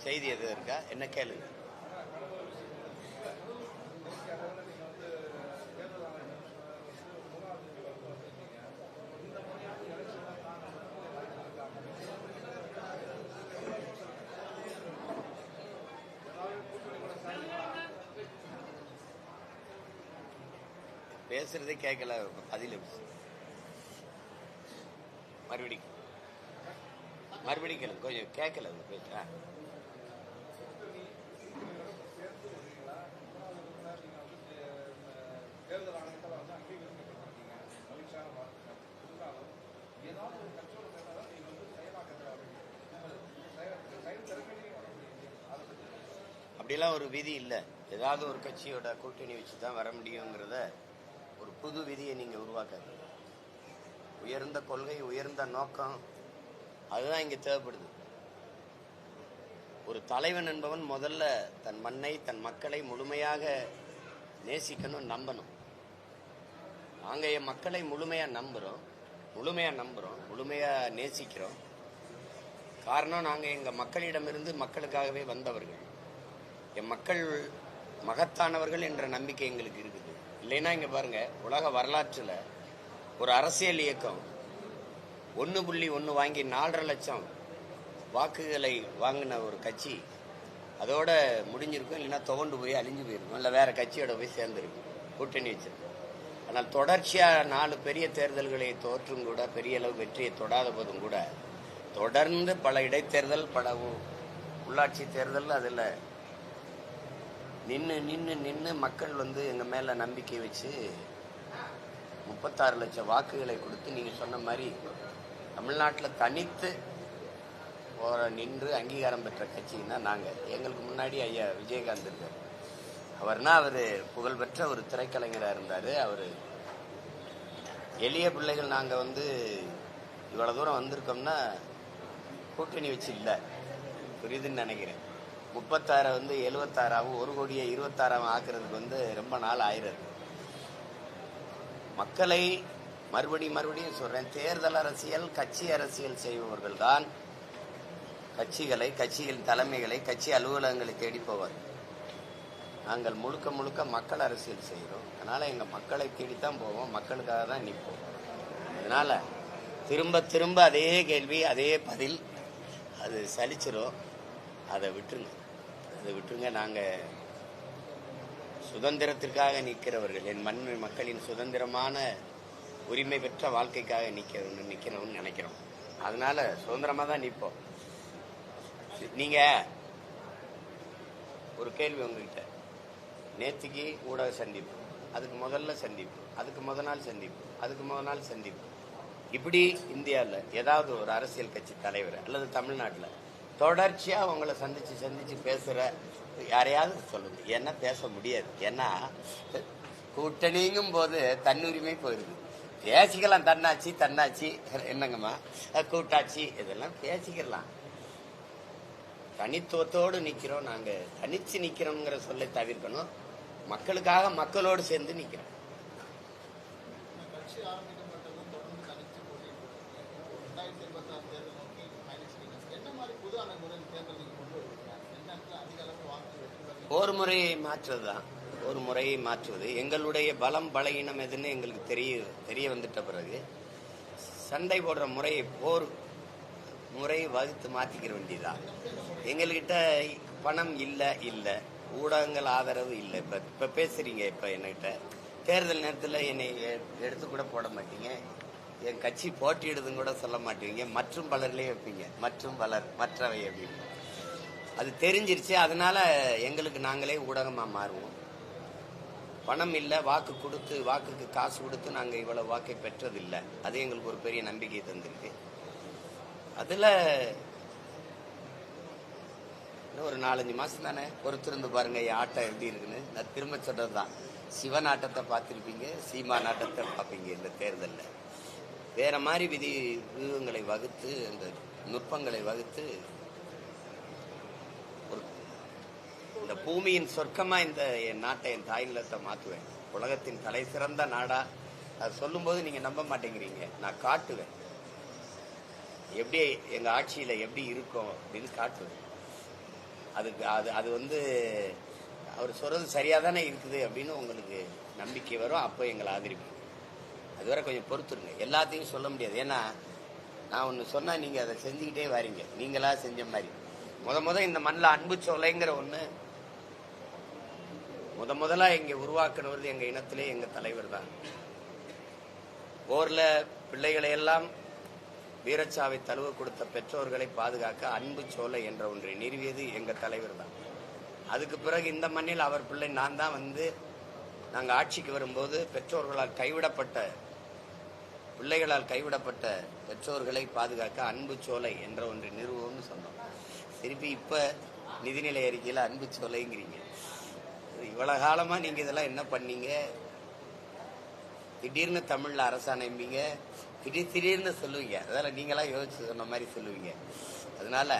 செய்தி எதுவும் இருக்கா? என்ன கேளுங்க பேசுறதே கேட்கல பதில் மறுபடியும். மறுபடியும் கேளுங்க கொஞ்சம் கேட்கல உங்க பேச்சு ஆ. தேர்தல் ஆணையத்தில் வந்து அங்கீகரிக்கப்பட்டிருக்கீங்க மகிழ்ச்சியான வார்த்தை இருந்தாலும் ஏதாவது ஒரு கட்சியோட சேர்ந்தால் நீங்கள் வந்து செயலாக்கத்தில் செயல் செயல் திறமையிலையும் வர முடியும் அதை பற்றி அப்படிலாம் ஒரு விதி இல்லை. ஏதாவது ஒரு கட்சியோட கூட்டணி வச்சு தான் வர முடியுங்கிறத ஒரு புது விதியை நீங்கள் உருவாக்காது உயர்ந்த கொள்கை உயர்ந்த நோக்கம் அதுதான் இங்கே தேவைப்படுது. ஒரு தலைவன் என்பவன் முதல்ல தன் மண்ணை தன் மக்களை முழுமையாக நேசிக்கணும் நம்பணும். நாங்கள் என் மக்களை முழுமையாக நம்புகிறோம் முழுமையாக நம்புகிறோம் முழுமையாக நேசிக்கிறோம். காரணம் நாங்கள் எங்கள் மக்களிடமிருந்து மக்களுக்காகவே வந்தவர்கள். என் மக்கள் மகத்தானவர்கள் என்ற நம்பிக்கை எங்களுக்கு இருக்குது. இல்லைன்னா இங்கே பாருங்கள் உலக வரலாற்றில் ஒரு அரசியல் இயக்கம் ஒன்று புள்ளி ஒன்று வாங்கி நாலரை லட்சம் வாக்குகளை வாங்கின ஒரு கட்சி அதோட முடிஞ்சிருக்கும். இல்லைன்னா துவண்டு போய் அழிஞ்சு போயிருக்கும். இல்லை வேறு கட்சியோட போய் சேர்ந்துருக்கும். கூட்டணி வச்சிருக்கும். ஆனால் தொடர்ச்சியாக நாலு பெரிய தேர்தல்களை தோற்றும் கூட பெரிய அளவு வெற்றியை தொடாத போதும் கூட தொடர்ந்து பல இடைத்தேர்தல் பல உள்ளாட்சி தேர்தல் அதில் நின்று நின்று நின்று மக்கள் வந்து எங்கள் மேலே நம்பிக்கை வச்சு முப்பத்தாறு லட்சம் வாக்குகளை கொடுத்து நீங்கள் சொன்ன மாதிரி தமிழ்நாட்டில் தனித்து போகிற நின்று அங்கீகாரம் பெற்ற கட்சின்னா நாங்கள் எங்களுக்கு முன்னாடி ஐயா விஜயகாந்த் இருக்கார் அவர்னா அவர் புகழ்பெற்ற ஒரு திரைக்கலைஞராக இருந்தார். அவர் எளிய பிள்ளைகள் நாங்கள் வந்து இவ்வளோ தூரம் வந்திருக்கோம்னா கூட்டணி வச்சு இல்லை. புரியுதுன்னு நினைக்கிறேன். முப்பத்தாறை வந்து எழுபத்தாறாவும் ஒரு கோடியை இருபத்தாறாவும் ஆக்குறதுக்கு வந்து ரொம்ப நாள் ஆயிரம் மக்களை மறுபடியும் மறுபடியும் சொல்றேன். தேர்தல் அரசியல் கட்சி அரசியல் செய்பவர்கள் தான் கட்சிகளை கட்சியின் தலைமைகளை கட்சி அலுவலகங்களை தேடி போவார். நாங்கள் முழுக்க முழுக்க மக்கள் அரசியல் செய்கிறோம். அதனால் எங்கள் மக்களை தேடித்தான் போவோம். மக்களுக்காக தான் நிற்போம். அதனால் திரும்ப திரும்ப அதே கேள்வி அதே பதில் அது சலிச்சிரும். அதை விட்டுருங்க. அதை விட்டுருங்க. நாங்கள் சுதந்திரத்திற்காக நிற்கிறவர்கள் என் மண் மக்களின் சுதந்திரமான உரிமை பெற்ற வாழ்க்கைக்காக நிற்கிறோம் நிற்கிறோம்னு நினைக்கிறோம். அதனால சுதந்திரமாக தான் நிற்போம். நீங்கள் ஒரு கேள்வி உங்ககிட்ட. நேற்றுக்கு ஊடக சந்திப்பு அதுக்கு முதல்ல சந்திப்பு அதுக்கு முத நாள் சந்திப்பு அதுக்கு முத நாள் சந்திப்பு. இப்படி இந்தியாவில் ஏதாவது ஒரு அரசியல் கட்சி தலைவர் அல்லது தமிழ்நாட்டில் தொடர்ச்சியாக உங்களை சந்தித்து சந்தித்து பேசுகிற யாரையாவது சொல்லுங்க. ஏன்னா பேச முடியாது. ஏன்னா கூட்டணிங்கும் போது தன்னுரிமை போயிடுது பேசிக்கலாம் தன்னாச்சி தன்னாச்சி என்னங்கம்மா? கூட்டாட்சி இதெல்லாம் பேசிக்கலாம். தனித்துவத்தோடு நிற்கிறோம் நாங்கள் தனித்து நிற்கிறோங்கிற சொல்லை தவிர்க்கணும். மக்களுக்காக மக்களோடு சேர்ந்து நிற்கிறோம் கட்சி ஆரம்பிக்கப்பட்டதும் தொடர்ந்து தனித்து போட்டி ரெண்டாயிரத்தி இருபத்தாறு தேர்தல் ஒரு முறையை மாற்றுவது? தான் ஒரு முறையை மாற்றுவது. எங்களுடைய பலம் பலகீனம் எதுன்னு எங்களுக்கு தெரிய தெரிய வந்துட்ட பிறகு சண்டை போடுற முறையை போர் முறையை வகுத்து மாற்றிக்கிற வேண்டியதுதான் எங்கள்கிட்ட பணம் இல்லை இல்லை. ஊடகங்கள் ஆதரவு இல்லை. இப்போ இப்போ பேசுறீங்க இப்போ என்கிட்ட தேர்தல் நேரத்தில் என்னை எடுத்து கூட போட மாட்டீங்க. என் கட்சி போட்டியிடுதுன்னு கூட சொல்ல மாட்டீங்க. மற்றும் பலர்லேயே வைப்பீங்க. மற்றும் பலர் மற்றவை அப்படின்னு. அது தெரிஞ்சிருச்சு. அதனால எங்களுக்கு நாங்களே ஊடகமா மாறுவோம். பணம் இல்லை வாக்கு கொடுத்து வாக்குக்கு காசு கொடுத்து நாங்கள் இவ்வளவு வாக்கை பெற்றதில்லை. அது எங்களுக்கு ஒரு பெரிய நம்பிக்கை தந்திருக்கு. அதுல இன்னும் ஒரு நாலஞ்சு மாசம் தானே? பொறுத்திருந்து பாருங்க என் ஆட்டம் எப்படி இருக்குன்னு. நான் திரும்ப சொன்னது தான் சிவன் ஆட்டத்தை பார்த்துருப்பீங்க சீமா நாட்டத்தை பார்ப்பீங்க இந்த தேர்தலில். வேற மாதிரி விதி வியூகங்களை வகுத்து அந்த நுட்பங்களை வகுத்து ஒரு இந்த பூமியின் சொர்க்கமா இந்த என் நாட்டை என் தாய் நிலத்தை மாத்துவேன். உலகத்தின் தலை சிறந்த நாடா. அது சொல்லும்போது நீங்க நம்ப மாட்டேங்கிறீங்க. நான் காட்டுவேன். எப்படி எங்க ஆட்சியில எப்படி இருக்கும் அப்படின்னு காட்டுவேன். அதுக்கு அது அது வந்து அவர் சொல்றது சரியாக தானே இருக்குது அப்படின்னு உங்களுக்கு நம்பிக்கை வரும். அப்போ எங்களை ஆதரிப்பீங்க. அதுவரை கொஞ்சம் பொறுத்துருங்க. எல்லாத்தையும் சொல்ல முடியாது. ஏன்னா நான் ஒன்று சொன்னால் நீங்கள் அதை செஞ்சுக்கிட்டே வரீங்க. நீங்களாக செஞ்ச மாதிரி. முத முத இந்த மண்ணில் அன்பு சோலைங்கிற ஒன்று முத முதலாக இங்கே உருவாக்கினவர் எங்கள் இனத்திலே எங்கள் தலைவர் தான். போரில் பிள்ளைகளை எல்லாம் வீரச்சாவை தழுவ கொடுத்த பெற்றோர்களை பாதுகாக்க அன்பு சோலை என்ற ஒன்றை நிறுவியது எங்கள் தலைவர் தான். அதுக்கு பிறகு இந்த மண்ணில் அவர் பிள்ளை நான் தான் வந்து நாங்கள் ஆட்சிக்கு வரும்போது பெற்றோர்களால் கைவிடப்பட்ட பிள்ளைகளால் கைவிடப்பட்ட பெற்றோர்களை பாதுகாக்க அன்பு சோலை என்ற ஒன்று நிறுவுவோம்னு சொன்னோம். திருப்பி இப்ப நிதிநிலை அறிக்கையில் அன்பு சோலைங்கிறீங்க. இவ்வளவு காலமா நீங்க இதெல்லாம் என்ன பண்ணீங்க? திடீர்னு தமிழ்ல அரசாணைம்பீங்க திடீர் திடீர்னு சொல்லுவீங்க. அதெல்லாம் நீங்களாம் யோசிச்சு சொன்ன மாதிரி சொல்லுவீங்க. அதனால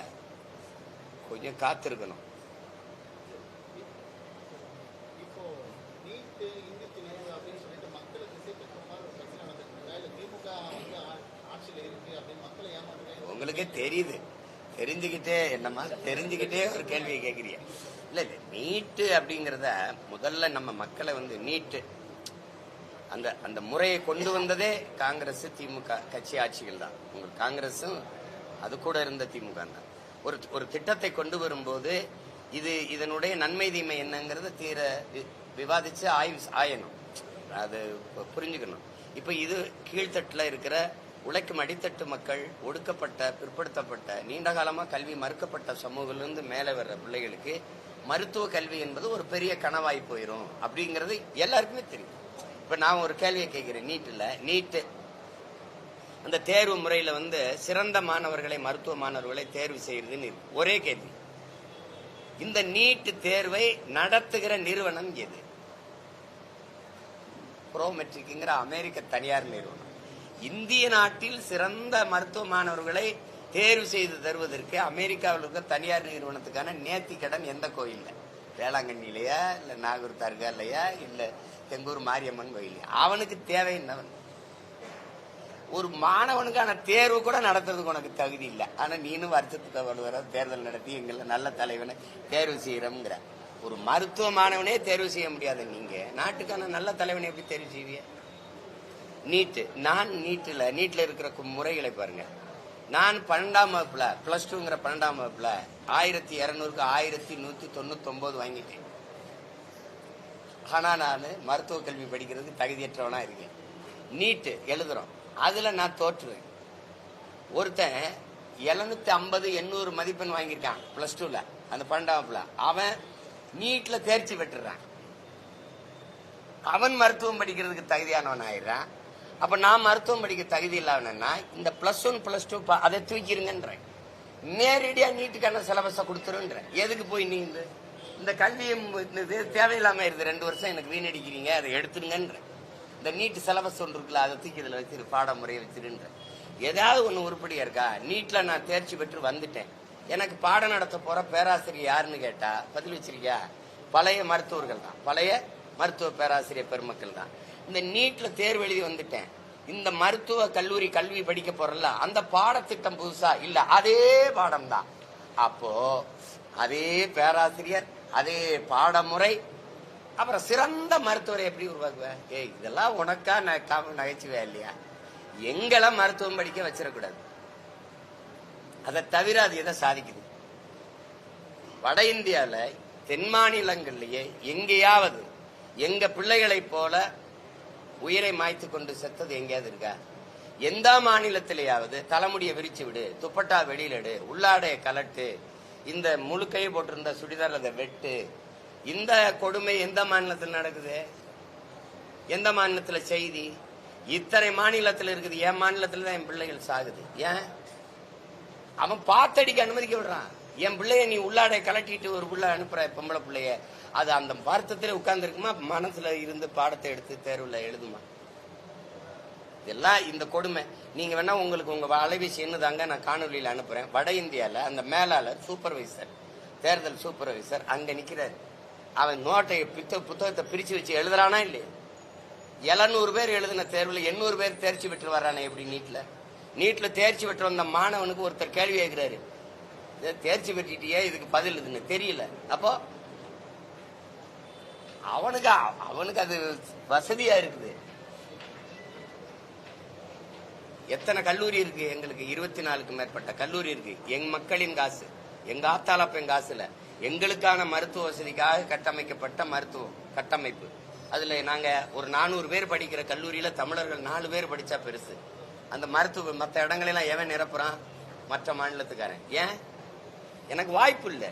கொஞ்சம் காத்திருக்கணும் இப்போ நீட்டு இந்தி திணிப்பு அப்படின்னு சொல்லிட்டு மக்களை திசை திருப்புற மாதிரி ஒரு பிரச்சனை நடந்துட்டு இருக்கா இல்ல திமுக வந்து ஆ- ஆட்சியில இருக்கு அப்படின்னு மக்களை எனக்கே தெரியுது. தெரிஞ்சுக்கிட்டே என்னம்மா தெரிஞ்சுக்கிட்டே ஒரு கேள்வியை கேட்குறீங்க இல்ல இது நீட்டு அப்படிங்கிறத முதல்ல நம்ம மக்களை வந்து நீட்டு. அந்த அந்த முறையை கொண்டு வந்ததே காங்கிரஸ் திமுக கட்சி ஆட்சிகள் தான். உங்களுக்கு காங்கிரஸும் அது கூட இருந்த திமுக தான். ஒரு ஒரு திட்டத்தை கொண்டு வரும்போது இது இதனுடைய நன்மை தீமை என்னங்கிறத தீர வி- விவாதிச்சு ஆய்வு ஆயணும். அது புரிஞ்சுக்கணும். இப்ப இது கீழ்த்தட்டுல இருக்கிற உழைக்கும் அடித்தட்டு மக்கள் ஒடுக்கப்பட்ட பிற்படுத்தப்பட்ட நீண்ட காலமாக கல்வி மறுக்கப்பட்ட சமூகத்திலிருந்து மேலே வர்ற பிள்ளைகளுக்கு மருத்துவ கல்வி என்பது ஒரு பெரிய கனவாய் போயிடும் அப்படிங்கிறது எல்லாருக்குமே தெரியும். இப்ப நான் ஒரு கேள்வியை கேட்கிறேன். நீட்டில் நீட்டு அந்த தேர்வு முறையில் வந்து சிறந்த மாணவர்களை மருத்துவ மாணவர்களை தேர்வு செய்யறதுன்னு இருக்கு. ஒரே கேள்வி. இந்த நீட்டு தேர்வை நடத்துகிற நிறுவனம் எது? ப்ரோமெட்ரிக்ங்கிற அமெரிக்க தனியார் நிறுவனம். இந்திய நாட்டில் சிறந்த மருத்துவ மாணவர்களை தேர்வு செய்து தருவதற்கு அமெரிக்காவில் இருக்க தனியார் நிறுவனத்துக்கான நேர்த்தி கடன் எந்த கோயிலில்? வேளாங்கண்ணிலையா இல்லை நாகூர் தர்காலையா இல்லை தெங்கூர் மாரியம்மன் கோயிலையா அவனுக்கு தேவை என்னவன்? ஒரு மாணவனுக்கான தேர்வு கூட நடத்துறதுக்கு உனக்கு தகுதி இல்லை. ஆனால் நீனும் வருஷத்துக்கு வர தேர்தல் நடத்தி எங்களை நல்ல தலைவனை தேர்வு செய்யறோம்ங்கிற ஒரு மருத்துவ மாணவனே தேர்வு செய்ய முடியாது நீங்கள் நாட்டுக்கான நல்ல தலைவனை எப்படி தேர்வு செய்வீங்க? நீட்டு. நான் நீட்டில் நீட்டில் இருக்கிற முறைகளை பாருங்க. நான் பன்னெண்டாம் வகுப்புல பிளஸ் டூங்கிற பன்னெண்டாம் வகுப்புல ஆயிரத்தி இரநூறுக்கு ஆயிரத்தி நூத்தி தொண்ணூத்தி வாங்கிட்டேன். ஆனா நான் மருத்துவ கல்வி படிக்கிறதுக்கு தகுதியற்றவனா இருக்கேன். நீட்டு எழுதுறோம். அதுல நான் தோற்றுவேன். ஒருத்தன் எழுநூத்தி ஐம்பது எண்ணூறு மதிப்பெண் வாங்கியிருக்கான் பிளஸ் டூல அந்த பன்னெண்டாம் வகுப்புல. அவன் நீட்ல தேர்ச்சி பெற்றுறான். அவன் மருத்துவம் படிக்கிறதுக்கு தகுதியானவன் ஆயிடுறான். அப்ப நான் மருத்துவம் படிக்க தகுதி இல்லாமன்னா இந்த பிளஸ் ஒன் பிளஸ் டூ அதை தூக்கிருங்கன்றேன். நேரடியா நீட்டுக்கான சிலபஸை கொடுத்துருன்றேன். எதுக்கு போய் நீ இந்த இந்த கல்வியை இது தேவையில்லாம இருக்குது ரெண்டு வருஷம் எனக்கு வீணடிக்கிறீங்க அதை எடுத்துருங்கன்றேன். இந்த நீட்டு சிலபஸ் ஒன்று இருக்குல்ல அதை தூக்கி இதில் வச்சிரு பாடமுறையை வச்சிருன்றேன். ஏதாவது ஒன்று உருப்படியா இருக்கா? நீட்டில் நான் தேர்ச்சி பெற்று வந்துட்டேன். எனக்கு பாடம் நடத்த போற பேராசிரியர் யாருன்னு கேட்டா பதில் வச்சிருக்கியா? பழைய மருத்துவர்கள் தான். பழைய மருத்துவ பேராசிரியர் பெருமக்கள் தான். இந்த நீட்ல தேர்வு எழுதி வந்துட்டேன். இந்த மருத்துவ கல்லூரி கல்வி படிக்க போறல அந்த பாடத்திட்டம் புதுசா? இல்ல அதே பாடம் தான் அப்போ அதே பேராசிரியர் அதே பாடமுறை அப்புறம் சிறந்த மருத்துவரை எப்படி உருவாக்குவேன்? ஏய் இதெல்லாம் உனக்கா ந- நகைச்சுவே இல்லையா? எங்களை மருத்துவம் படிக்க வச்சிடக்கூடாது. அதை தவிர அது எதை சாதிக்குது? வட இந்தியாவில் தென் மாநிலங்கள்லயே எங்கேயாவது எங்க பிள்ளைகளை போல உயிரை மாய்த்து கொண்டு செத்தது எங்கேயாவது இருக்கா? எந்த மாநிலத்திலேயாவது தலைமுடியை விரிச்சு விடு துப்பட்டா வெளியில எடு உள்ளாடைய கலட்டு இந்த முழுக்கையை போட்டிருந்த சுடிதார் அதை வெட்டு. இந்த கொடுமை எந்த மாநிலத்தில் நடக்குது? எந்த மாநிலத்தில் செய்தி? இத்தனை மாநிலத்தில் இருக்குது என் மாநிலத்தில் தான் என் பிள்ளைகள் சாகுது. ஏன்? அவன் பார்த்தடிக்க அனுமதிக்க விடுறான். என் பிள்ளைய நீ உள்ளாடை கலட்டிட்டு ஒரு பிள்ளை அனுப்புற பொம்பளை பிள்ளைய. அது அந்த வருத்தத்திலே உட்கார்ந்துருக்குமா? மனசுல இருந்து பாடத்தை எடுத்து தேர்வுல எழுதுமா? இதெல்லாம் இந்த கொடுமை. நீங்க வேணா உங்களுக்கு உங்க அலைபேசி என்னதாங்க நான் காணொலியில அனுப்புறேன். வட இந்தியால அந்த மேலாளர் சூப்பர்வைசர் தேர்தல் சூப்பர்வைசர் அங்க நிக்கிறாரு. அவன் நோட்டை பித்த புத்தகத்தை பிரிச்சு வச்சு எழுதுறானா இல்லையா? எழுநூறு பேர் எழுதின தேர்வில் எண்ணூறு பேர் தேர்ச்சி பெற்று வர்றானே எப்படி நீட்டில் நீட்டில் தேர்ச்சி பெற்று வந்த மாணவனுக்கு ஒருத்தர் கேள்வி கேட்கிறாரு. இதை தேர்ச்சி பெற்றிட்டியே இதுக்கு பதில் இதுன்னு தெரியல. அப்போ அவனுக்கு அவனுக்கு அது வசதியா இருக்குது. எத்தனை கல்லூரி இருக்கு எங்களுக்கு? இருபத்தி நாலுக்கு மேற்பட்ட கல்லூரி இருக்கு. எங்க மக்களின் காசு. எங்க ஆத்தாளப்பன் காசுல எங்களுக்கான மருத்துவ வசதிக்காக கட்டமைக்கப்பட்ட மருத்துவம் கட்டமைப்பு. அதுல நாங்க ஒரு நானூறு பேர் படிக்கிற கல்லூரியில தமிழர்கள் நாலு பேர் படிச்சா பெருசு. அந்த மருத்துவ மற்ற இடங்களெல்லாம் எவன் நிரப்புறான்? மற்ற மாநிலத்துக்காரன். ஏன்? எனக்கு வாய்ப்பு இல்லை.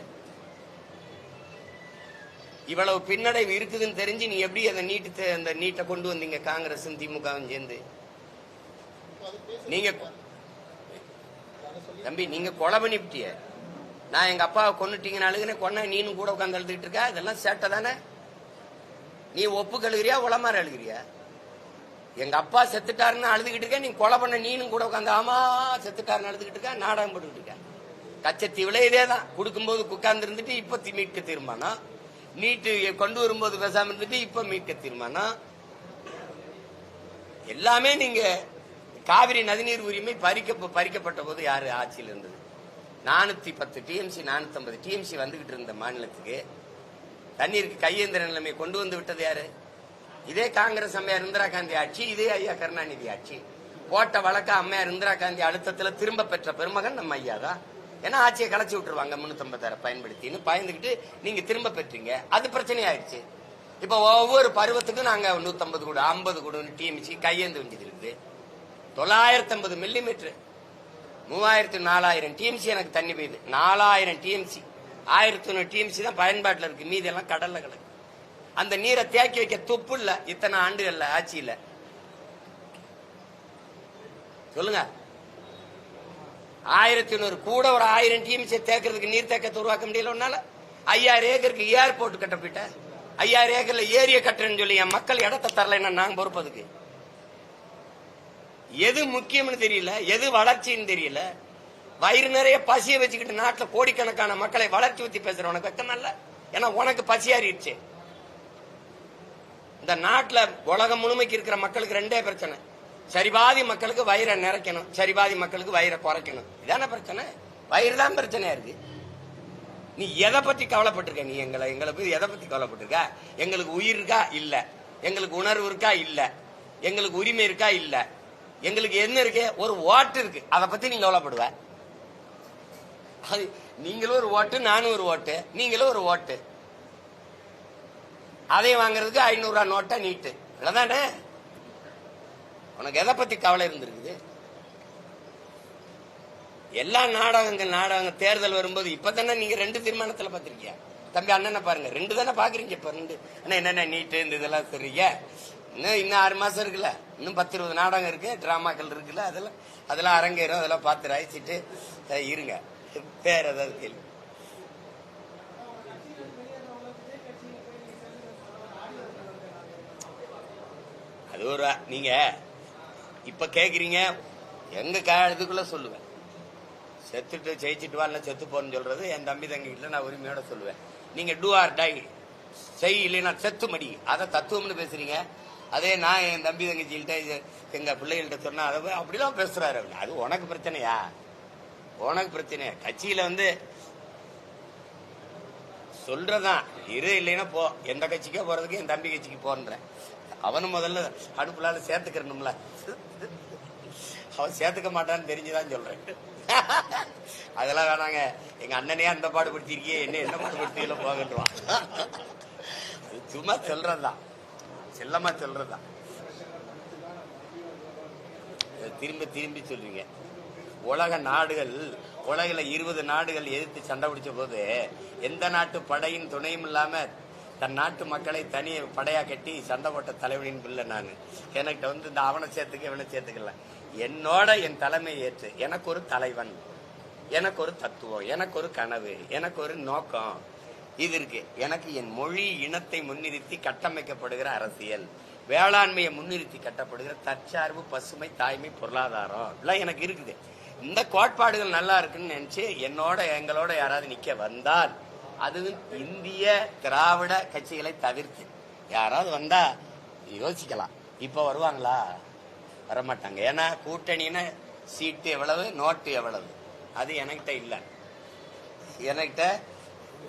இவ்வளவு பின்னடைவு இருக்குதுன்னு தெரிஞ்சு நீ எப்படி அந்த நீட்டு தே- அந்த நீட்டை கொண்டு வந்தீங்க காங்கிரஸ் திமுகவும் சேர்ந்து? நீங்க தம்பி நீங்க கொலை பண்ணிவிட்டிய நான் எங்க அப்பாவை கொன்னுட்டீங்கன்னு அழுகுனே கொன்ன நீனும் கூட உட்காந்து அழுதுகிட்டு இருக்க? இதெல்லாம் சேட்டை தானே? நீ ஒப்பு கழுகிறியா உளமாற அழுகிறியா? எங்க அப்பா செத்துட்டாருன்னு அழுதுகிட்டு இருக்க நீ கொலை பண்ண நீனும் கூட உட்காந்து ஆமா செத்துட்டாருன்னு அழுதுகிட்டு இருக்க? நாடகம் போட்டுக்கிட்டு இருக்க? கச்சத்தீவுல இதே தான் கொடுக்கும்போது உட்கார்ந்து இருந்துட்டு இப்ப தி- மீட்க தீர்மானம். நீட்டு கொண்டு வரும்போது பேசாம இருந்துட்டு இப்ப மீட்க தீர்மானம் எல்லாமே நீங்க காவிரி நதிநீர் உரிமை பறிக்க பறிக்கப்பட்ட போது யாரு ஆட்சியில் இருந்தது? நானூத்தி பத்து டிஎம்சி நானூத்தி ஐம்பது டிஎம்சி வந்துகிட்டு இருந்த மாநிலத்துக்கு தண்ணீருக்கு கையேந்திர நிலைமை கொண்டு வந்து விட்டது யாரு? இதே காங்கிரஸ் அம்மையார் இந்திரா காந்தி ஆட்சி இதே ஐயா கருணாநிதி ஆட்சி. போட்ட வழக்க அம்மையார் இந்திரா காந்தி அழுத்தத்தில் திரும்ப பெற்ற பெருமகன் நம்ம ஐயா தான் ஏன்னா ஆட்சியை கலைச்சி விட்டுருவாங்க முன்னூத்தம்பத்தாயிரம் பயன்படுத்தின்னு பயந்துகிட்டு நீங்க திரும்ப பெற்றீங்க. அது பிரச்சனை ஆயிடுச்சு இப்ப ஒவ்வொரு பருவத்துக்கும் நாங்க நூத்தம்பது கூட ஐம்பது கூட டிஎம்சி கையேந்து வேண்டியது இருக்குது. தொள்ளாயிரத்தி ஐம்பது மில்லிமீட்டர் மூவாயிரத்தி நாலாயிரம் டிஎம்சி எனக்கு தண்ணி பெய்யுது. நாலாயிரம் டிஎம்சி ஆயிரத்தி ஒன்று டிஎம்சி தான் பயன்பாட்டில் இருக்கு. மீதி எல்லாம் கடல்ல கிடக்கு. அந்த நீரை தேக்கி வைக்க துப்பு இல்லை. இத்தனை ஆண்டுகள்ல ஆட்சியில். சொல்லுங்க. ஆயிரத்தி நூறு கூட ஒரு ஆயிரம் டிஎம்சி தேக்கிறதுக்கு நீர் தேக்கத்தை உருவாக்க முடியல உன்னால? ஐயாயிரம் ஏக்கருக்கு ஏர்போர்ட் கட்ட ஐயாயிரம் ஏக்கர்ல ஏரிய கட்டுறேன்னு சொல்லி என் மக்கள் இடத்த தரலைன்னா நாங்க பொறுப்பதுக்கு? எது முக்கியம்னு தெரியல எது வளர்ச்சின்னு தெரியல. வயிறு நிறைய பசியை வச்சுக்கிட்டு நாட்டில் கோடிக்கணக்கான மக்களை வளர்ச்சி ஊத்தி பேசுற உனக்கு வெக்கம் இல்ல? ஏன்னா உனக்கு பசியாறிடுச்சு. இந்த நாட்டில் உலகம் முழுமைக்கு இருக்கிற மக்களுக்கு ரெண்டே பிரச்சனை. சரிபாதி மக்களுக்கு வயிறை நிறைக்கணும். சரிபாதி மக்களுக்கு வயிறை குறைக்கணும். இதான பிரச்சனை? வயிறு தான் பிரச்சனையா இருக்கு. நீ எதை பத்தி கவலைப்பட்டிருக்க? நீ எங்களை எங்களை போய் எதை பத்தி கவலைப்பட்டிருக்க? எங்களுக்கு உயிர் இருக்கா? இல்ல. எங்களுக்கு உணர்வு இருக்கா? இல்ல. எங்களுக்கு உரிமை இருக்கா? இல்ல. எங்களுக்கு என்ன இருக்கு? ஒரு ஓட்டு இருக்கு. அதை பத்தி நீ கவலைப்படுவ. அது நீங்களும் ஒரு ஓட்டு நானும் ஒரு ஓட்டு நீங்களும் ஒரு ஓட்டு. அதை வாங்குறதுக்கு ஐநூறு ரூபா நோட்டா நீட்டு. இல்லதானே உனக்கு எதை பத்தி கவலை இருந்திருக்குது? எல்லா நாடகங்கள் நாடகங்கள் தேர்தல் வரும்போது இப்பதானே நீங்க ரெண்டு தீர்மானத்துல பாத்திருக்கியா தம்பி அண்ணனை பாருங்க ரெண்டு தானே பாக்குறீங்க இப்ப ரெண்டு. அண்ணா என்னென்ன நீட்டு இந்த இதெல்லாம் சொல்றீங்க இன்னும் இன்னும் ஆறு மாசம் இருக்குல்ல? இன்னும் பத்து இருபது நாடகம் இருக்கு டிராமாக்கள் இருக்குல்ல? அதெல்லாம் அதெல்லாம் அரங்கேறும் அதெல்லாம் பார்த்து ரசிச்சுட்டு இருங்க. வேற ஏதாவது கேள்வி? அது ஒரு நீங்கள் இப்ப கேக்குறீங்க? எங்க காலத்துக்குள்ள சொல்லுவேன். செத்துட்டு ஜெயிச்சுட்டு வரல செத்து போறேன்னு சொல்றது என் தம்பி தங்கிட்ட நான் உரிமையோட சொல்லுவேன். நீங்க டூ ஆர் டை செய் இல்லைன்னா செத்து மடி. அதை தத்துவம்னு பேசுறீங்க. அதே நான் என் தம்பி தங்கச்சிகிட்ட எங்கள் எங்க பிள்ளைகள்கிட்ட சொன்னா அதை அப்படிலாம் பேசுறாரு அது உனக்கு பிரச்சனையா? உனக்கு பிரச்சனையா? கட்சியில வந்து சொல்றதான் இரு இல்லைன்னா போ. எந்த கட்சிக்கோ போறதுக்கு என் தம்பி கட்சிக்கு போன்றேன். அவனும் முதல்ல அடுப்புலால சேர்த்துக்கிறணும்ல. அவன் சேர்த்துக்க மாட்டான்னு தெரிஞ்சுதான் சொல்றேன். அதெல்லாம் வேணாங்க. எங்க அண்ணனே அந்த பாடுபடுத்திருக்கியே என்ன என்ன பாடுபடுத்தியில போகட்டுவான். அது சும்மா சொல்றதுதான். செல்லமா சொல்றதுதான். திரும்ப திரும்பி திரும்பி சொல்றீங்க. உலக நாடுகள் உலகில் இருபது நாடுகள் எதிர்த்து சண்டை பிடிச்ச போது எந்த நாட்டு படையின் துணையும் இல்லாம தன் நாட்டு மக்களை தனி படையா கட்டி சண்டை போட்ட தலைவனின் பிள்ளை நான். எனக்கிட்ட வந்து இந்த அவனை சேர்த்துக்க இவனை சேர்த்துக்கல. என்னோட என் தலைமை ஏற்று எனக்கு ஒரு தலைவன் எனக்கு ஒரு தத்துவம் எனக்கு ஒரு கனவு எனக்கு ஒரு நோக்கம். இது இருக்கு. எனக்கு என் மொழி இனத்தை முன்னிறுத்தி கட்டமைக்கப்படுகிற அரசியல். வேளாண்மையை முன்னிறுத்தி கட்டப்படுகிற தற்சார்பு பசுமை தாய்மை பொருளாதாரம். இதெல்லாம் எனக்கு இருக்குது. இந்த கோட்பாடுகள் நல்லா இருக்குன்னு நினைச்சு என்னோட எங்களோட யாராவது நிக்க வந்தால் அதுவும் இந்திய திராவிட கட்சிகளை தவிர்த்து. யாராவது வந்தா யோசிக்கலாம். இப்ப வருவாங்களா? வரமாட்டாங்க. ஏன்னா கூட்டணின்னு சீட்டு எவ்வளவு நோட்டு எவ்வளவு? அது என்கிட்ட இல்லை. என்கிட்ட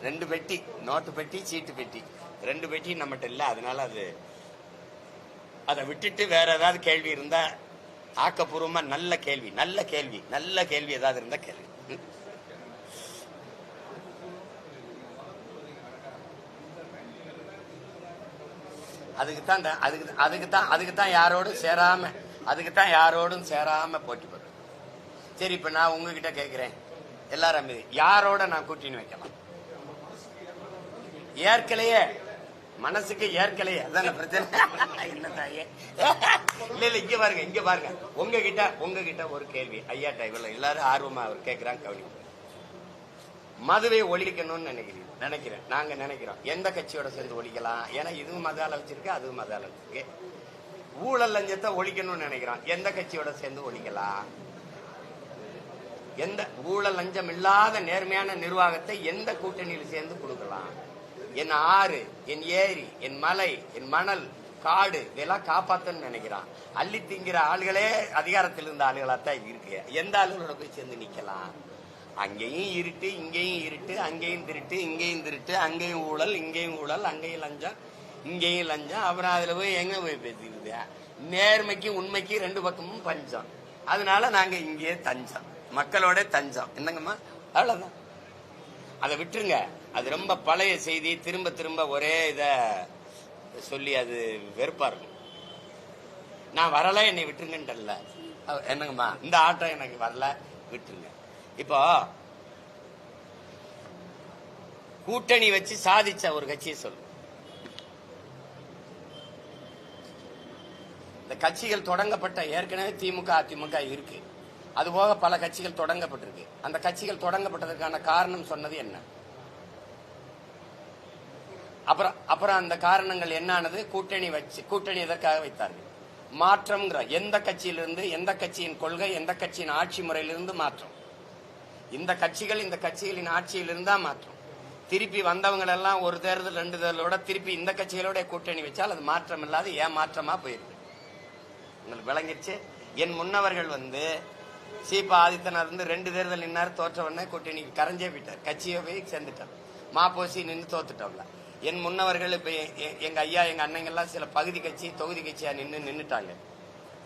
ரெண்டு பெட்டி நோட்டு பெட்டி சீட்டு பெட்டி. ரெண்டு பெட்டி நம்மகிட்ட இல்லை. அதனால அது அதை விட்டுட்டு வேற ஏதாவது கேள்வி இருந்தா ஆக்கப்பூர்வமா நல்ல கேள்வி நல்ல கேள்வி நல்ல கேள்வி ஏதாவது இருந்தா கேள்வி அதுக்கு தான் இந்த- அதுக்கு அதுக்கு தான் அதுக்கு தான் யாரோடும் சேராம அதுக்கு தான் யாரோடும் சேராம போட்டி போடுறேன் சரி இப்ப நான் உங்ககிட்ட கேட்குறேன் எல்லாரும் யாரோட நான் கூட்டின்னு வைக்கலாம்? ஏற்கலையே. மனசுக்கு ஏற்கலையே. அதான பிரச்சனை? என்ன தாயே? இல்ல இல்ல இங்க பாருங்க இங்க பாருங்க. உங்ககிட்ட உங்ககிட்ட ஒரு கேள்வி. ஐயா டைவர்ல எல்லாரும் ஆர்வமா அவர் கேட்கிறாங்க கவனிங்க. மதுவை ஒழிக்கணும்னு நினைக்கிறீங்க? நினைக்கிறேன். நாங்க நினைக்கிறோம். எந்த கட்சியோட சேர்ந்து ஒழிக்கலாம்? ஏன்னா இதுவும் மதால வச்சிருக்கு அதுவும் மதால வச்சிருக்கு ஊழல் லஞ்சத்தை ஒழிக்கணும்னு நினைக்கிறான். எந்த கட்சியோட சேர்ந்து ஒழிக்கலாம்? எந்த ஊழல் லஞ்சம் இல்லாத நேர்மையான நிர்வாகத்தை எந்த கூட்டணியில் சேர்ந்து கொடுக்கலாம்? என் ஆறு என் ஏரி என் மலை என் மணல் காடு இதெல்லாம் காப்பாத்தன்னு நினைக்கிறான். அள்ளி திங்கிற ஆளுகளே அதிகாரத்தில் இருந்த ஆளுகளாத்தான் இருக்கு. எந்த ஆளுகளோட போய் சேர்ந்து நிக்கலாம் அங்கேயும் இருட்டு இங்கேயும் இருட்டு அங்கேயும் திருட்டு இங்கேயும் திருட்டு அங்கேயும் ஊழல் இங்கேயும் ஊழல் அங்கேயும் லஞ்சம். இங்கேயும் லஞ்சம் அப்புறம் அதுல போய் எங்க போய் பேசிக்கிறது நேர்மைக்கு உண்மைக்கு ரெண்டு பக்கமும் பஞ்சம். அதனால நாங்க இங்கேயே தஞ்சம். மக்களோட தஞ்சம். என்னங்கம்மா? அவ்வளவுதான். அதை விட்டுருங்க. அது ரொம்ப பழைய செய்தி. திரும்ப திரும்ப ஒரே இத சொல்லி அது வெறுப்பா இருக்கும். நான் வரல என்னை விட்டுருங்கன்றல என்னங்கம்மா? இந்த ஆட்டம் எனக்கு வரல. விட்டுருங்க. இப்போ கூட்டணி வச்சு சாதிச்ச ஒரு கட்சியை சொல்லுங்க. இந்த கட்சிகள் தொடங்கப்பட்ட ஏற்கனவே திமுக அதிமுக இருக்கு. அதுபோக பல கட்சிகள் தொடங்கப்பட்டிருக்கு. அந்த கட்சிகள் தொடங்கப்பட்டதற்கான காரணம் சொன்னது என்ன? அப்புறம் அப்புறம் அந்த காரணங்கள் என்னானது? கூட்டணி வச்சு கூட்டணி எதற்காக வைத்தார்கள்? மாற்றம்ங்கிற எந்த கட்சியிலிருந்து எந்த கட்சியின் கொள்கை எந்த கட்சியின் ஆட்சி முறையிலிருந்து மாற்றம்? இந்த கட்சிகள் இந்த கட்சிகளின் ஆட்சியிலிருந்தா மாற்றம். திருப்பி வந்தவங்களெல்லாம் ஒரு தேர்தல் ரெண்டு தேர்தலோட திருப்பி இந்த கட்சிகளோட கூட்டணி வச்சால் அது மாற்றம் இல்லாத ஏன் மாற்றமா போயிருக்கு. உங்களுக்கு விளங்கிடுச்சு. என் முன்னவர்கள் வந்து சீபா ஆதித்தனார் இருந்து ரெண்டு தேர்தல் நின்னார் தோற்ற உடனே கூட்டணி கரைஞ்சே போயிட்டார். கட்சியை போய் சேர்ந்துட்டார். மாப்போசி நின்று தோத்துட்டோம்ல. என் முன்னவர்கள் இப்ப எ- எங்க ஐயா எங்க அண்ணங்கள்லாம் சில பகுதி கட்சி தொகுதி கட்சியா நின்று நின்றுட்டாங்க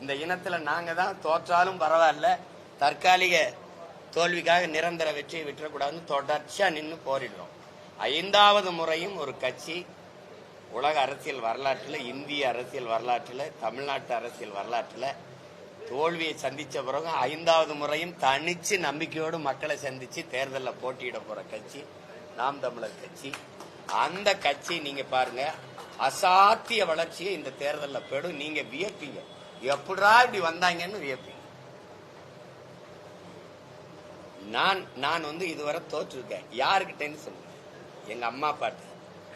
இந்த இனத்துல நாங்க தான் தோற்றாலும் பரவாயில்ல தற்காலிக தோல்விக்காக நிரந்தர வெற்றியை விட்டுறக்கூடாதுன்னு தொடர்ச்சியா நின்று போரிடுறோம். ஐந்தாவது முறையும் ஒரு கட்சி உலக அரசியல் வரலாற்றில் இந்திய அரசியல் வரலாற்றில் தமிழ்நாட்டு அரசியல் வரலாற்றில் தோல்வியை சந்தித்த பிறகு ஐந்தாவது முறையும் தனித்து நம்பிக்கையோடு மக்களை சந்தித்து தேர்தலில் போட்டியிட போகிற கட்சி நாம் தமிழர் கட்சி. அந்த கட்சி நீங்கள் பாருங்கள் அசாத்திய வளர்ச்சியை இந்த தேர்தலில் போயிடும் நீங்கள் வியப்பீங்க. எப்படா இப்படி வந்தாங்கன்னு வியப்பீங்க. நான் நான் வந்து இதுவரை தோற்றுருக்கேன். யாருக்கிட்டேன்னு சொல்லுங்கள் எங்கள் அம்மா அப்பாட்ட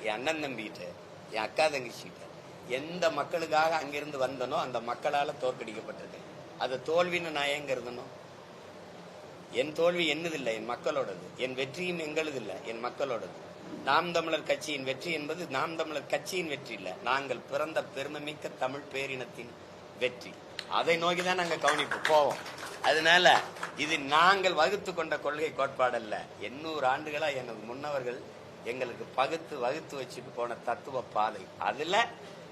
என் அண்ணன் தம்பிகிட்ட. என் அக்கா தங்கச்சிகிட்ட. எந்த மக்களுக்காக அங்கிருந்து வந்தனோ அந்த மக்களால் தோற்கடிக்கப்பட்டது. அது தோல்வின்னு நான் ஏன் கருதணும்? என் தோல்வி என்னதில்லை? என் மக்களோடது. என் வெற்றியும் எங்களுதில்லை என் மக்களோடது. நாம் தமிழர் கட்சியின் வெற்றி என்பது நாம் தமிழர் கட்சியின் வெற்றி இல்லை. நாங்கள் பிறந்த பெருமைமிக்க தமிழ் பேரினத்தின் வெற்றி. அதை நோக்கி தான் நாங்கள் கவனிப்பு. போவோம். அதனால இது நாங்கள் வகுத்து கொண்ட கொள்கை கோட்பாடல்ல. எண்ணூறு ஆண்டுகளா எனது முன்னவர்கள் எங்களுக்கு பகுத்து வகுத்து வச்சுட்டு போன தத்துவ பாதை. அதுல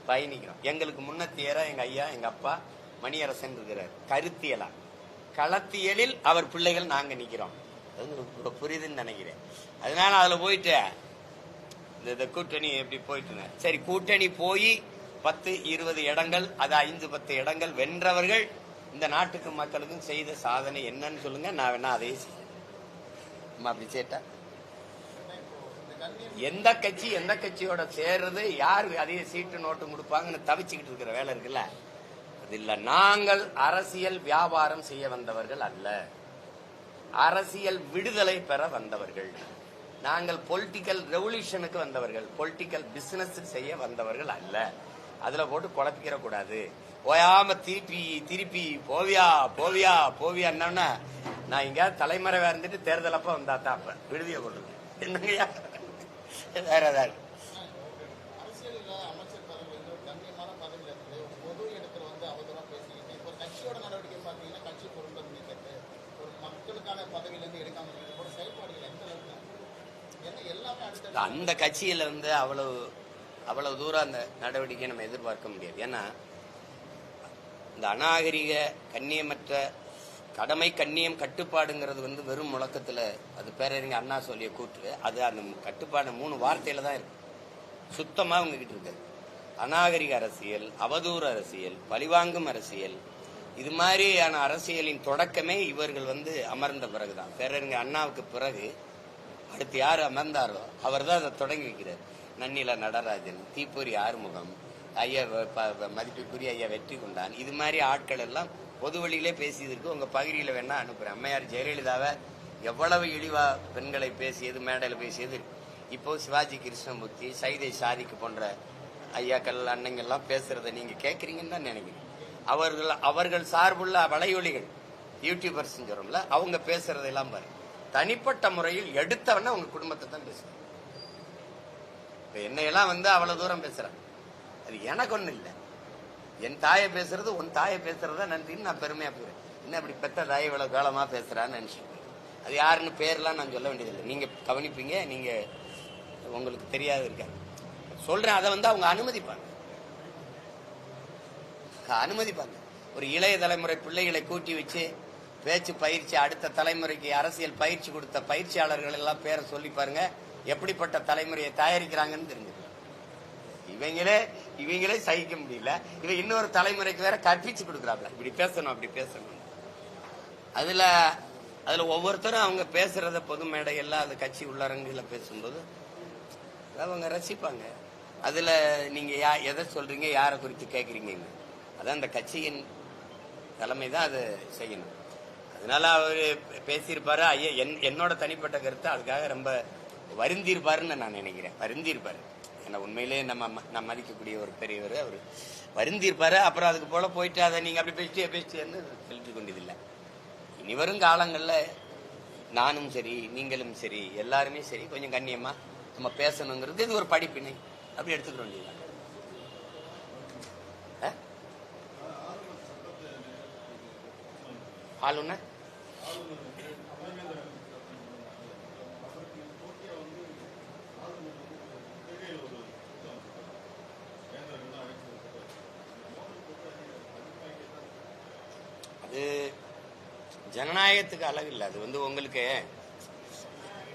பயணிக்கிறோம். எங்களுக்கு முன்னத்தியரா எங்க ஐயா எங்க அப்பா மணியரசன் இருக்கிறார். கருத்தியலா. களத்தியலில் அவர் பிள்ளைகள் நாங்க நிக்கிறோம். அது புரியுதுன்னு நினைக்கிறேன். அதனால அதுல போயிட்டு இந்த- இந்த கூட்டணி எப்படி போயிட்டு சரி கூட்டணி போய் பத்து இருபது இடங்கள் அது ஐந்து பத்து இடங்கள் வென்றவர்கள் இந்த நாட்டுக்கு மக்களுக்கும் செய்த சாதனை என்னன்னு சொல்லுங்க. நான் வேணா அதையே செய்யறேன் நம்ம அப்படி சேட்டா எந்த கட்சி எந்த கட்சியோட சேர்றது யார் அதிக சீட்டு நோட்டு கொடுப்பாங்கன்னு தவிச்சுக்கிட்டு இருக்கிற வேலை இருக்குல்ல? அது இல்ல. நாங்கள் அரசியல் வியாபாரம் செய்ய வந்தவர்கள் அல்ல. அரசியல் விடுதலை பெற வந்தவர்கள். நாங்கள் பொலிட்டிக்கல் ரெவல்யூஷனுக்கு வந்தவர்கள். பொலிட்டிக்கல் பிசினஸ் செய்ய வந்தவர்கள் அல்ல. அதுல போட்டு குழப்பிக்கிற கூடாது. ஓயாம திருப்பி திருப்பி போவியா போவியா போவியா நான் இங்க தலைமறைவா இருந்துட்டு தேர்தலப்ப வந்தா தான் அப்ப. விடுதியை கொள்ளுங்க என்னங்கய்யா? வேற ஏதாவது. அந்த கட்சியில வந்து அவ்வளவு அவ்வளவு தூரம் அந்த நடவடிக்கை நம்ம எதிர்பார்க்க முடியாது. ஏன்னா இந்த அநாகரிக கண்ணியமற்ற கடமை கண்ணியம் கட்டுப்பாடுங்கிறது வந்து வெறும் முழக்கத்துல அது பேரறிஞர் அண்ணா சொல்லிய கூற்று. அது அந்த கட்டுப்பாடு மூணு வார்த்தையில தான் இருக்கு. சுத்தமா உங்ககிட்ட இருக்காது அநாகரிக அரசியல் அவதூறு அரசியல் பழிவாங்கும் அரசியல் இது மாதிரியான அரசியலின் தொடக்கமே இவர்கள் வந்து அமர்ந்த பிறகுதான். பேரறிஞர் அண்ணாவுக்கு பிறகு அடுத்து யார் அமர்ந்தாரோ அவர் தான் அதை தொடங்கி வைக்கிறார். நன்னில நடராஜன் தீப்பொறி ஆறுமுகம் ஐயா வ- ப- மதிப்புக்குரிய ஐயா வெற்றி கொண்டான் இது மாதிரி ஆட்கள் எல்லாம் பொது வழியிலே பேசியதற்கு உங்க பகுதியில் வேணா அனுப்புறேன். அம்மையார் ஜெயலலிதாவை எவ்வளவு இழிவா பெண்களை பேசியது மேடையில் பேசியது. இப்போ சிவாஜி கிருஷ்ணமூர்த்தி சைதை சாதிக்கு போன்ற ஐயாக்கள் அண்ணங்கள்லாம் பேசுறதை நீங்க கேட்குறீங்கன்னு தான் நினைக்கிறேன். அவர்கள் அவர்கள் சார்புள்ள வலையொலிகள் யூடியூபர்ஸ் சொல்றோம்ல அவங்க பேசுறதெல்லாம் பாரு தனிப்பட்ட முறையில் எடுத்தவன உங்க குடும்பத்தை தான் பேசுறேன் இப்ப என்னையெல்லாம் வந்து அவ்வளவு தூரம் பேசுறேன் அது எனக்கு ஒன்றும் இல்லை. என் தாயை பேசுறது உன் தாயை பேசுறதா நன்றின்னு நான் பெருமையா போகிறேன் என்ன இப்படி பெத்த தாய் இவ்வளவு காலமா பேசுறான்னு நினைச்சிட்டு அது யாருன்னு பேர்லாம் நான் சொல்ல வேண்டியதில்லை. நீங்க கவனிப்பீங்க நீங்க உங்களுக்கு தெரியாது இருக்காது. சொல்றேன் அதை வந்து அவங்க அனுமதிப்பாங்க. அனுமதிப்பாங்க. ஒரு இளைய தலைமுறை பிள்ளைகளை கூட்டி வச்சு பேச்சு பயிற்சி அடுத்த தலைமுறைக்கு அரசியல் பயிற்சி கொடுத்த பயிற்சியாளர்கள் எல்லாம் பேரை சொல்லி பாருங்க எப்படிப்பட்ட தலைமுறையை தயாரிக்கிறாங்கன்னு தெரிஞ்சு இவங்களே இவங்களே சகிக்க முடியல. இவன் இன்னொரு தலைமுறைக்கு வேற கற்பிச்சு கொடுக்குறாப்ல. இப்படி பேசணும் அப்படி பேசணும். அதுல அதுல ஒவ்வொருத்தரும் அவங்க பேசுறத பொது மேடையெல்லாம் அந்த கட்சி உள்ளரங்குல பேசும்போது அவங்க ரசிப்பாங்க. அதுல நீங்க யா எதை சொல்றீங்க யாரை குறித்து கேக்குறீங்க அதான் அந்த கட்சியின் தலைமை தான் அதை செய்யணும். அதனால அவர் பேசியிருப்பாரு. ஐயா என்- என்னோட தனிப்பட்ட கருத்தை அதுக்காக ரொம்ப வருந்திருப்பாருன்னு நான் நினைக்கிறேன். வருந்திருப்பாரு ஏன்னா உண்மையிலேயே நம்ம ம- நான் மதிக்கக்கூடிய ஒரு பெரியவர் அவர் வருந்திருப்பாரு அப்புறம் அதுக்கு போல போயிட்டு அதை நீங்க அப்படி பேசிட்டே பேசிட்டேன்னு செலுத்தி கொண்டதில்லை. இனி வரும் காலங்களில் நானும் சரி நீங்களும் சரி எல்லாருமே சரி கொஞ்சம் கண்ணியமா நம்ம பேசணுங்கிறது இது ஒரு படிப்பினை. அப்படி எடுத்துக்க வேண்டியது ஆளுநர் அது ஜனநாயகத்துக்கு அழகு இல்லை. அது வந்து உங்களுக்கு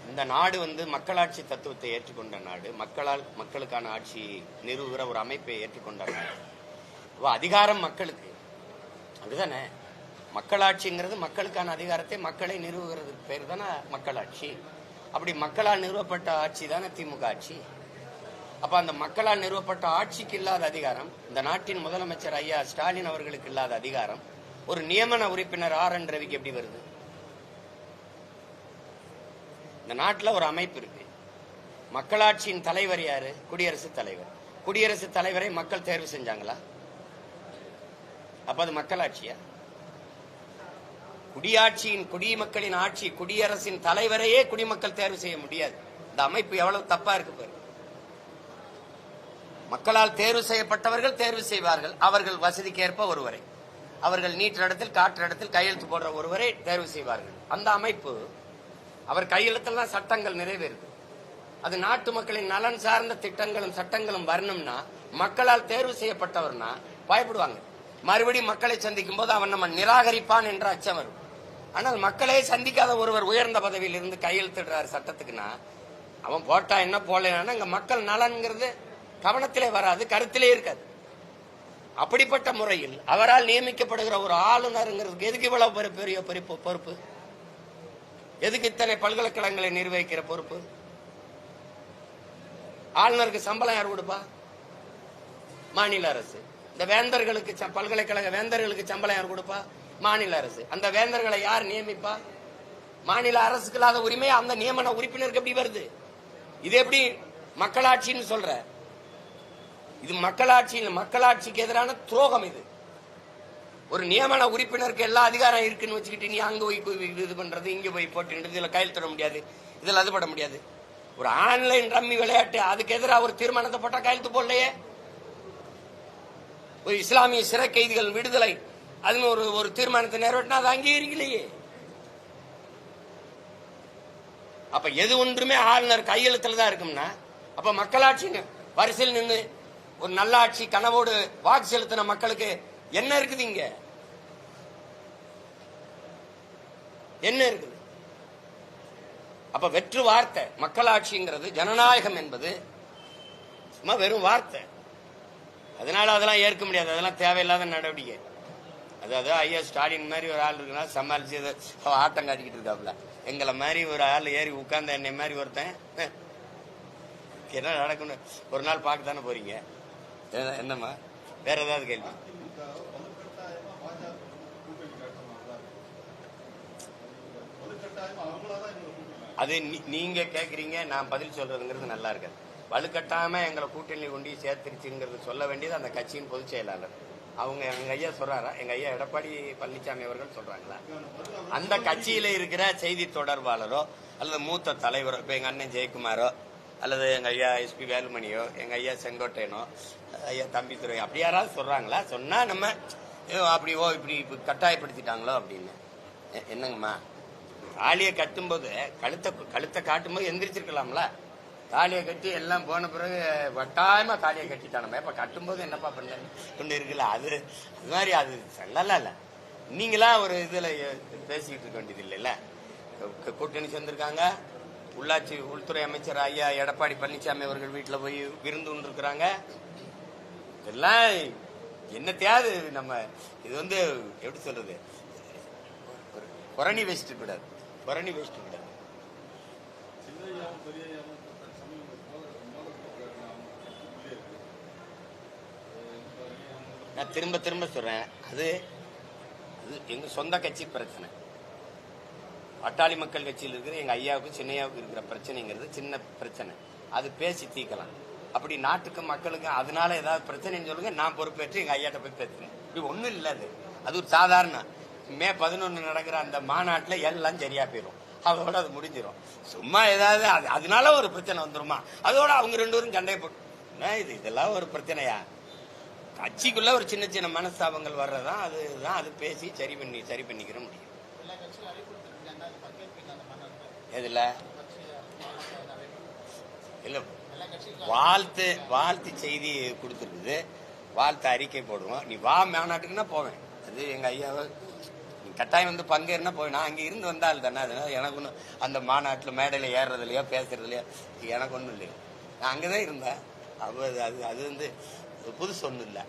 இந்த நாடு வந்து மக்களாட்சி தத்துவத்தை ஏற்றுக்கொண்ட நாடு. மக்களால் மக்களுக்கான ஆட்சி நிறுவுகிற ஒரு அமைப்பை ஏற்றுக்கொண்ட நாடு. அதிகாரம் மக்களுக்கு. அதுதானே மக்களாட்சிங்கிறது மக்களுக்கான அதிகாரத்தை மக்களை நிறுவுகிறது பேர் தானே மக்களாட்சி. அப்படி மக்களால் நிறுவப்பட்ட ஆட்சி தானே திமுக ஆட்சி. அப்ப அந்த மக்களால் நிறுவப்பட்ட ஆட்சிக்கு இல்லாத அதிகாரம் இந்த நாட்டின் முதலமைச்சர் ஐயா ஸ்டாலின் அவர்களுக்கு இல்லாத அதிகாரம் ஒரு நியமன உறுப்பினர் ஆர் என் ரவிக்கு எப்படி வருது? இந்த நாட்டில் ஒரு அமைப்பு இருக்கு. மக்களாட்சியின் தலைவர் யாரு? குடியரசுத் தலைவர். குடியரசுத் தலைவரை மக்கள் தேர்வு செஞ்சாங்களா? அப்ப அது மக்களாட்சியா? குடியாட்சியின் குடிமக்களின் ஆட்சி குடியரசின் தலைவரையே குடிமக்கள் தேர்வு செய்ய முடியாது. இந்த அமைப்பு எவ்வளவு தப்பா இருக்கு பாரு. மக்களால் தேர்வு செய்யப்பட்டவர்கள் தேர்வு செய்வார்கள். அவர்கள் வசதிக்கேற்ப ஒருவரை. அவர்கள் நீற்ற இடத்தில் காற்று இடத்தில் கையெழுத்து போடுற ஒருவரை தேர்வு செய்வார்கள். அந்த அமைப்பு அவர் கையெழுத்தில் தான் சட்டங்கள் நிறைவேறுது. அது நாட்டு மக்களின் நலன் சார்ந்த திட்டங்களும் சட்டங்களும் வரணும்னா மக்களால் தேர்வு செய்யப்பட்டவர்னா பயப்படுவாங்க. மறுபடியும் மக்களை சந்திக்கும் போது அவன் நம்ம நிராகரிப்பான் என்ற அச்சம் வரும். ஆனால் மக்களே சந்திக்காத ஒருவர் உயர்ந்த பதவியில் இருந்து கையெழுத்திடுறாரு சட்டத்துக்குன்னா அவன் போட்டா என்ன போடலன்னா இங்க மக்கள் நலன்ங்கிறது கவனத்திலே வராது கருத்திலே இருக்காது. அப்படிப்பட்ட முறையில் அவரால் நியமிக்கப்படுகிற ஒரு ஆளுநருங்கிறதுக்கு எதுக்கு இவ்வளவு பெரிய பெரிய பொறுப்பு பொறுப்பு? எதுக்கு இத்தனை பல்கலைக்கழகங்களை நிர்வகிக்கிற பொறுப்பு? ஆளுநருக்கு சம்பளம் யார் கொடுப்பா? மாநில அரசு. இந்த வேந்தர்களுக்கு ச- பல்கலைக்கழக வேந்தர்களுக்கு சம்பளம் யார் கொடுப்பா? மாநில அரசு. அந்த வேந்தர்களை யார் நியமிப்பா? மாநில அரசுக்கு இல்லாத உரிமை அந்த நியமன உறுப்பினருக்கு எப்படி வருது? இது எப்படி மக்களாட்சின்னு சொல்ற? இது மக்களாட்சி மக்களாட்சிக்கு எதிரான துரோகம் இது. ஒரு நியமன உறுப்பினருக்கு எல்லா அதிகாரம் இருக்குன்னு வச்சுக்கிட்டு நீ அங்கே போய் இது பண்ணுறது இங்கே போய் போட்டு இதுல கையெழுத்திட முடியாது இதில் அது பட முடியாது. ஒரு ஆன்லைன் ரம்மி விளையாட்டு அதுக்கு எதிராக ஒரு தீர்மானத்தை போட்டால் கையெழுத்து போடலையே? ஒரு இஸ்லாமிய சிறை கைதிகள் விடுதலை அதுன்னு ஒரு ஒரு தீர்மானத்தை நிறைவேற்றினா அது அங்கீகரிக்கலையே? அப்ப எது ஒன்றுமே ஆளுநர் கையெழுத்துல தான் இருக்கும்னா அப்ப மக்களாட்சி வரிசையில் நின்று ஒரு நல்லாட்சி கனவோடு வாக்கு செலுத்தின மக்களுக்கு என்ன இருக்குது இங்க? என்ன இருக்குது? அப்ப வெற்று வார்த்தை மக்களாட்சிங்கிறது ஜனநாயகம் என்பது சும்மா வெறும் வார்த்தை. அதனால அதெல்லாம் ஏற்க முடியாது. அதெல்லாம் தேவையில்லாத நடவடிக்கை. அதாவது ஐயா ஸ்டாலின் மாதிரி ஒரு ஆள் இருக்குன்னா சமாளிச்சு ஆட்டம் காட்டிக்கிட்டு இருக்காப்புல. எங்களை மாதிரி ஒரு ஆள் ஏறி உட்கார்ந்த என்னை மாதிரி ஒருத்தன் என்ன நடக்கும்னு ஒரு நாள் பார்க்க தானே போறீங்க? என்னம்மா? வேற ஏதாவது கேள்வி? அது நீ- நீங்க கேக்குறீங்க நான் பதில் சொல்றதுங்கிறது நல்லா இருக்காது. வலுக்கட்டாம எங்களை கூட்டணி கொண்டு சேர்த்துருச்சுங்கிறது சொல்ல வேண்டியது அந்த கட்சியின் பொதுச் செயலாளர். அவங்க எங்க ஐயா சொல்றாரா? எங்க ஐயா எடப்பாடி பழனிசாமி அவர்கள் சொல்றாங்களா? அந்த கட்சியில இருக்கிற செய்தி தொடர்பாளரோ அல்லது மூத்த தலைவரோ இப்ப எங்க அண்ணன் ஜெயக்குமாரோ அல்லது எங்கள் ஐயா எஸ்பி வேலுமணியோ எங்கள் ஐயா செங்கோட்டையனோ ஐயா தம்பித்துறை அப்படி யாராவது சொல்கிறாங்களா சொன்னால் நம்ம ஏதோ அப்படி ஓ இப்படி இப்படி கட்டாயப்படுத்திட்டாங்களோ? அப்படின்னு. என்னங்கம்மா? தாலியை கட்டும்போது கழுத்தை கழுத்தை காட்டும்போது எந்திரிச்சிருக்கலாம்ல? தாலியை கட்டி எல்லாம் போன பிறகு வட்டாயமாக தாலியை கட்டிட்டானம்மா இப்போ கட்டும்போது என்னப்பா பண்ண ஒன்று இருக்குல்ல அது அது மாதிரி அது சொல்லலாம் இல்லை. நீங்களா ஒரு இதில் பேசிக்கிட்டு இருக்க வேண்டியது இல்லைல்ல? கூட்டணி சேர்ந்துருக்காங்க. உள்ளாட்சி உள்துறை அமைச்சர் ஐயா எடப்பாடி பழனிசாமி அவர்கள் வீட்டில் போய் விருந்து இருக்கிறாங்க இதெல்லாம் என்னத்தையாவது நம்ம இது வந்து எப்படி சொல்றது? ஒரு புரணி வச்சுட்டு கூடாது புரணி வச்சுட்டு கூடாது நான் திரும்ப திரும்ப சொல்றேன். அது அது எங்க சொந்த கட்சி பிரச்சனை. அட்டாளி மக்கள் கட்சியில் இருக்கிற எங்கள் ஐயாவுக்கு சின்னையாவுக்கு இருக்கிற பிரச்சனைங்கிறது சின்ன பிரச்சனை. அது பேசி தீர்க்கலாம் அப்படி நாட்டுக்கு மக்களுக்கு அதனால ஏதாவது பிரச்சனைன்னு சொல்லுங்க நான் பொறுப்பேற்று எங்கள் ஐயாட்ட போய் பேசுறேன். இப்படி ஒன்றும் இல்லை அது. அது ஒரு சாதாரண மே பதினொன்று நடக்கிற அந்த மாநாட்டில் எல்லாம் சரியாக போயிடும் அதோட அது முடிஞ்சிடும் சும்மா ஏதாவது அது அதனால ஒரு பிரச்சனை வந்துருமா? அதோட அவங்க ரெண்டு பேரும் சண்டை போட்டு இது இதெல்லாம் ஒரு பிரச்சனையா? கட்சிக்குள்ள ஒரு சின்ன சின்ன மனஸ்தாபங்கள் வர்றதான் அதுதான் அது பேசி சரி பண்ணி சரி பண்ணிக்கிற முடியும். எதுல? இல்ல வாழ்த்து வாழ்த்து செய்தி கொடுத்துருக்குது. வாழ்த்து அறிக்கை போடுவோம். நீ வா மாநாட்டுக்குன்னா போவேன். அது எங்க ஐயாவை. நீ கட்டாயம் வந்து பங்கேறினா போய் நான் அங்கே இருந்து வந்தால் தானே. அதனால எனக்கு ஒன்றும் அந்த மாநாட்டில் மேடையில் ஏறுறதுலையோ பேசுறதுலையோ எனக்கு ஒன்றும் இல்லையோ. நான் அங்கே தான் இருந்தேன். அப்போ அது அது அது வந்து புதுசு ஒன்றும் இல்லை.